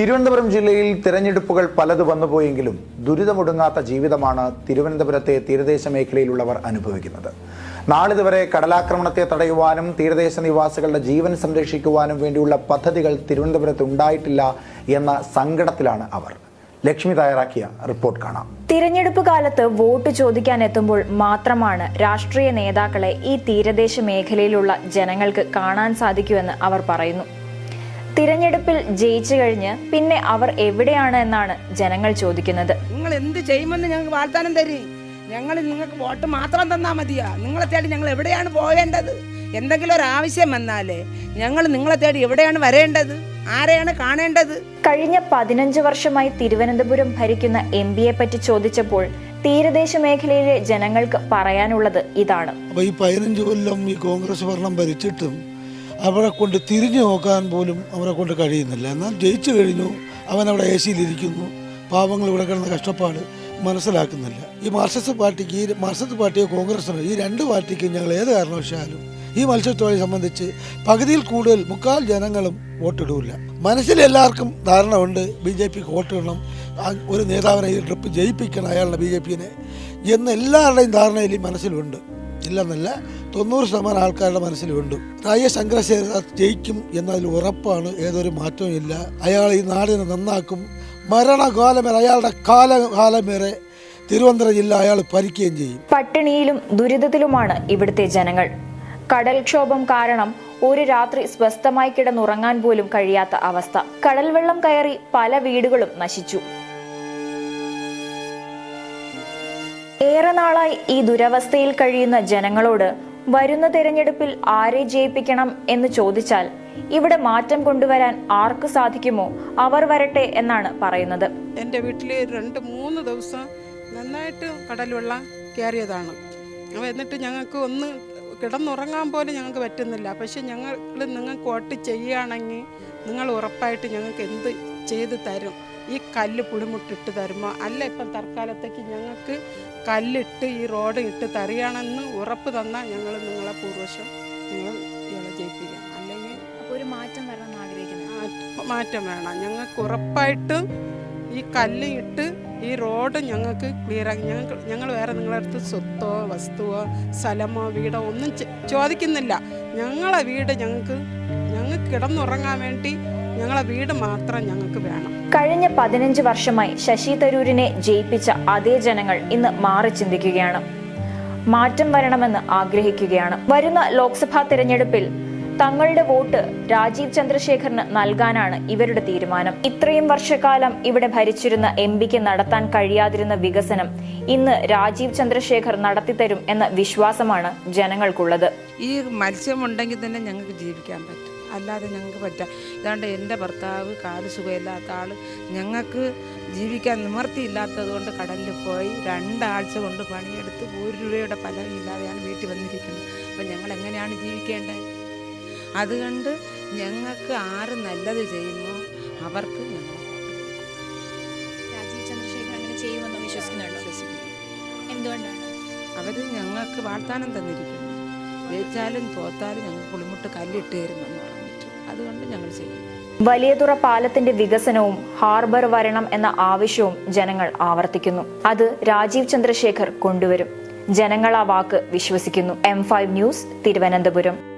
തിരുവനന്തപുരം ജില്ലയിൽ തിരഞ്ഞെടുപ്പുകൾ പലത് വന്നുപോയെങ്കിലും ദുരിതമൊടുങ്ങാത്ത ജീവിതമാണ് തിരുവനന്തപുരത്തെ തീരദേശ മേഖലയിലുള്ളവർ അനുഭവിക്കുന്നത്. നാളിതുവരെ കടലാക്രമണത്തെ തടയുവാനും തീരദേശ നിവാസികളുടെ ജീവൻ സംരക്ഷിക്കുവാനും വേണ്ടിയുള്ള പദ്ധതികൾ തിരുവനന്തപുരത്ത് ഉണ്ടായിട്ടില്ല എന്ന സങ്കടത്തിലാണ് അവർ. ലക്ഷ്മി തയ്യാറാക്കിയ റിപ്പോർട്ട് കാണാം. തിരഞ്ഞെടുപ്പ് കാലത്ത് വോട്ട് ചോദിക്കാൻ എത്തുമ്പോൾ മാത്രമാണ് രാഷ്ട്രീയ നേതാക്കളെ ഈ തീരദേശ മേഖലയിലുള്ള ജനങ്ങൾക്ക് കാണാൻ സാധിക്കുമെന്ന് അവർ പറയുന്നു. തിരഞ്ഞെടുപ്പിൽ ജയിച്ചു കഴിഞ്ഞ് പിന്നെ അവർ എവിടെയാണ് എന്നാണ് ജനങ്ങൾ ചോദിക്കുന്നത്. നിങ്ങൾ എന്ത് ചെയ്യുമെന്ന് ഞങ്ങൾക്ക് വാഗ്ദാനം തരി. ഞങ്ങൾ നിങ്ങൾക്ക് വോട്ട് മാത്രം തന്നാൽ മതിയാ. നിങ്ങളെ തേടി ഞങ്ങൾ എവിടെയാണ് പോകേണ്ടത്? എന്തെങ്കിലും ഒരു ആവശ്യം വന്നാലേ ഞങ്ങൾ നിങ്ങളെ തേടി എവിടെയാണ് വരേണ്ടത്? ആരെയാണ് കാണേണ്ടത്? കഴിഞ്ഞ പതിനഞ്ച് വർഷമായി തിരുവനന്തപുരം ഭരിക്കുന്ന എം പിയെ പറ്റി ചോദിച്ചപ്പോൾ തീരദേശ മേഖലയിലെ ജനങ്ങൾക്ക് പറയാനുള്ളത് ഇതാണ്. ഈ പതിനഞ്ച് കൊല്ലം ഈ കോൺഗ്രസ് ഭരണം ഭരിച്ചിട്ടും അവരെ കൊണ്ട് തിരിഞ്ഞു നോക്കാൻ പോലും അവരെ കൊണ്ട് കഴിയുന്നില്ല. എന്നാൽ ജയിച്ചു കഴിഞ്ഞു. അവൻ അവിടെ എ സിയിലിരിക്കുന്നു പാവങ്ങൾ ഇവിടെ കിടന്ന കഷ്ടപ്പാട് മനസ്സിലാക്കുന്നില്ല. ഈ മാർക്സിസ്റ്റ് പാർട്ടിക്ക് ഈ മാർക്സിസ്റ്റ് പാർട്ടിയോ കോൺഗ്രസിനോ ഈ രണ്ട് പാർട്ടിക്കും ഞങ്ങൾ ഏത് കാരണവശാലും ഈ മത്സ്യത്തൊഴിലെ സംബന്ധിച്ച് പകുതിയിൽ കൂടുതൽ മുക്കാൽ ജനങ്ങളും വോട്ടിടൂല. മനസ്സിൽ എല്ലാവർക്കും ധാരണ ഉണ്ട്. ബി ജെ പിക്ക് വോട്ടിടണം ഒരു നേതാവിനെ ഈ ട്രിപ്പ് ജയിപ്പിക്കണം അയാളുടെ ബി ജെ പിനെ എന്ന് എല്ലാവരുടെയും ധാരണയിൽ മനസ്സിലുണ്ട്. ഇല്ലെന്നല്ല തൊണ്ണൂറ് ശതമാനം ആൾക്കാരുടെ മനസ്സിലുണ്ട്. രായ ശങ്കരശേഖര ജയിക്കും എന്നതിൽ ഉറപ്പാണ് ഏതൊരു മാറ്റവും ഇല്ല. അയാൾ ഈ നാടിനെ നന്നാക്കും. മരണകാലം വരെ അയാളുടെ കാലകാലം വരെ തിരുവനന്തപുരം ജില്ല അയാൾ ഭരിക്കുകയും ചെയ്യും. പട്ടിണിയിലും ദുരിതത്തിലുമാണ് ഇവിടുത്തെ ജനങ്ങൾ. കടൽക്ഷോഭം കാരണം ഒരു രാത്രി സ്വസ്ഥമായി കിടന്നുറങ്ങാൻ പോലും കഴിയാത്ത അവസ്ഥ. കടൽവെള്ളം കയറി പല വീടുകളും നശിച്ചു. ഏറെ നാളായി ഈ ദുരവസ്ഥയിൽ കഴിയുന്ന ജനങ്ങളോട് വരുന്ന തെരഞ്ഞെടുപ്പിൽ ആരെ ജയിപ്പിക്കണം എന്ന് ചോദിച്ചാൽ ഇവിടെ മാറ്റം കൊണ്ടുവരാൻ ആർക്ക് സാധിക്കുമോ അവർ വരട്ടെ എന്നാണ് പറയുന്നത്. എന്റെ വീട്ടിൽ രണ്ട് മൂന്ന് ദിവസം നന്നായിട്ട് കടലുള്ള കയറിയതാണ്. എന്നിട്ട് ഞങ്ങൾക്ക് ഒന്ന് കിടന്നുറങ്ങാൻ പോലും ഞങ്ങൾക്ക് പറ്റുന്നില്ല. പക്ഷെ ഞങ്ങൾ നിങ്ങൾക്ക് വോട്ട് ചെയ്യുകയാണെങ്കിൽ നിങ്ങൾ ഉറപ്പായിട്ട് ഞങ്ങൾക്ക് എന്ത് ചെയ്ത് തരും. ഈ കല്ല് പുളിമുട്ടിട്ട് തരുമോ? അല്ല ഇപ്പം തൽക്കാലത്തേക്ക് ഞങ്ങൾക്ക് കല്ലിട്ട് ഈ റോഡ് ഇട്ട് തരികയാണെന്ന് ഉറപ്പ് തന്നാൽ ഞങ്ങൾ നിങ്ങളെ പൂർവശം നിങ്ങൾ ഇയാളെ ജയിപ്പിക്കാം. അല്ലെങ്കിൽ ഒരു മാറ്റം വരണം ആഗ്രഹിക്കുന്നു. മാറ്റ- വേണം. ഞങ്ങൾക്ക് ഉറപ്പായിട്ടും ഈ കല്ല് ഇട്ട് ഈ റോഡ് ഞങ്ങൾക്ക് ക്ലിയറാക്കി ഞങ്ങൾക്ക് ഞങ്ങൾ വേറെ നിങ്ങളുടെ അടുത്ത് സ്വത്തോ വസ്തുവോ സ്ഥലമോ വീടോ ഒന്നും ചോദിക്കുന്നില്ല. ഞങ്ങളെ വീട് ഞങ്ങൾക്ക് ഞങ്ങൾക്ക് കിടന്നുറങ്ങാൻ വേണ്ടി ഞങ്ങളെ വീട് മാത്രം ഞങ്ങൾക്ക് വേണം. കഴിഞ്ഞ പതിനഞ്ച് വർഷമായി ശശി തരൂരിനെ ജയിപ്പിച്ച അതേ ജനങ്ങൾ ഇന്ന് മാറി ചിന്തിക്കുകയാണ്. മാറ്റം വരണമെന്ന് ആഗ്രഹിക്കുകയാണ്. വരുന്ന ലോക്സഭാ തിരഞ്ഞെടുപ്പിൽ തങ്ങളുടെ വോട്ട് രാജീവ് ചന്ദ്രശേഖറിന് നൽകാനാണ് ഇവരുടെ തീരുമാനം. ഇത്രയും വർഷക്കാലം ഇവിടെ ഭരിച്ചിരുന്ന എം പിക്ക് നടത്താൻ കഴിയാതിരുന്ന വികസനം ഇന്ന് രാജീവ് ചന്ദ്രശേഖർ നടത്തിത്തരും എന്ന വിശ്വാസമാണ് ജനങ്ങൾക്കുള്ളത്. ഈ മത്സ്യമുണ്ടെങ്കിൽ തന്നെ ഞങ്ങൾക്ക് ജീവിക്കാൻ പറ്റും. അല്ലാതെ ഞങ്ങൾക്ക് പറ്റാം. ഇതാണ്ട് എന്റെ ഭർത്താവ് കാൽ സുഖമില്ലാത്ത ആൾ ഞങ്ങൾക്ക് ജീവിക്കാൻ നിവർത്തിയില്ലാത്തത് കൊണ്ട് കടലിൽ പോയി രണ്ടാഴ്ച കൊണ്ട് പണിയെടുത്ത് ഒരു രൂപയുടെ ഫലമില്ലാതെയാണ് വീട്ടിൽ വന്നിരിക്കുന്നത്. അപ്പം ഞങ്ങൾ എങ്ങനെയാണ് ജീവിക്കേണ്ടത് അതുകൊണ്ട് ഞങ്ങൾക്ക് ആര് നല്ലത് ചെയ്യുമോ അവർക്ക് ഞങ്ങൾ രാജീവ് ചന്ദ്രശേഖർ അങ്ങനെ ചെയ്യുമെന്ന് വിശ്വസിക്കുന്നുണ്ടോ? എന്തുകൊണ്ടാണ്? അവർ ഞങ്ങൾക്ക് വാഗ്ദാനം തന്നിരിക്കുന്നു. ജയിച്ചാലും തോത്താലും ഞങ്ങൾ പുളിമുട്ട് കല്ലിട്ട് തരുമെന്ന് പറഞ്ഞിട്ട് അതുകൊണ്ട് ഞങ്ങൾ ചെയ്യും. വലിയതുറ പാലത്തിന്റെ വികസനവും ഹാർബർ വരണം എന്ന ആവശ്യവും ജനങ്ങൾ ആവർത്തിക്കുന്നു. അത് രാജീവ് ചന്ദ്രശേഖർ കൊണ്ടുവരും. ജനങ്ങൾ ആ വാക്ക് വിശ്വസിക്കുന്നു. M five news Thiruvananthapuram.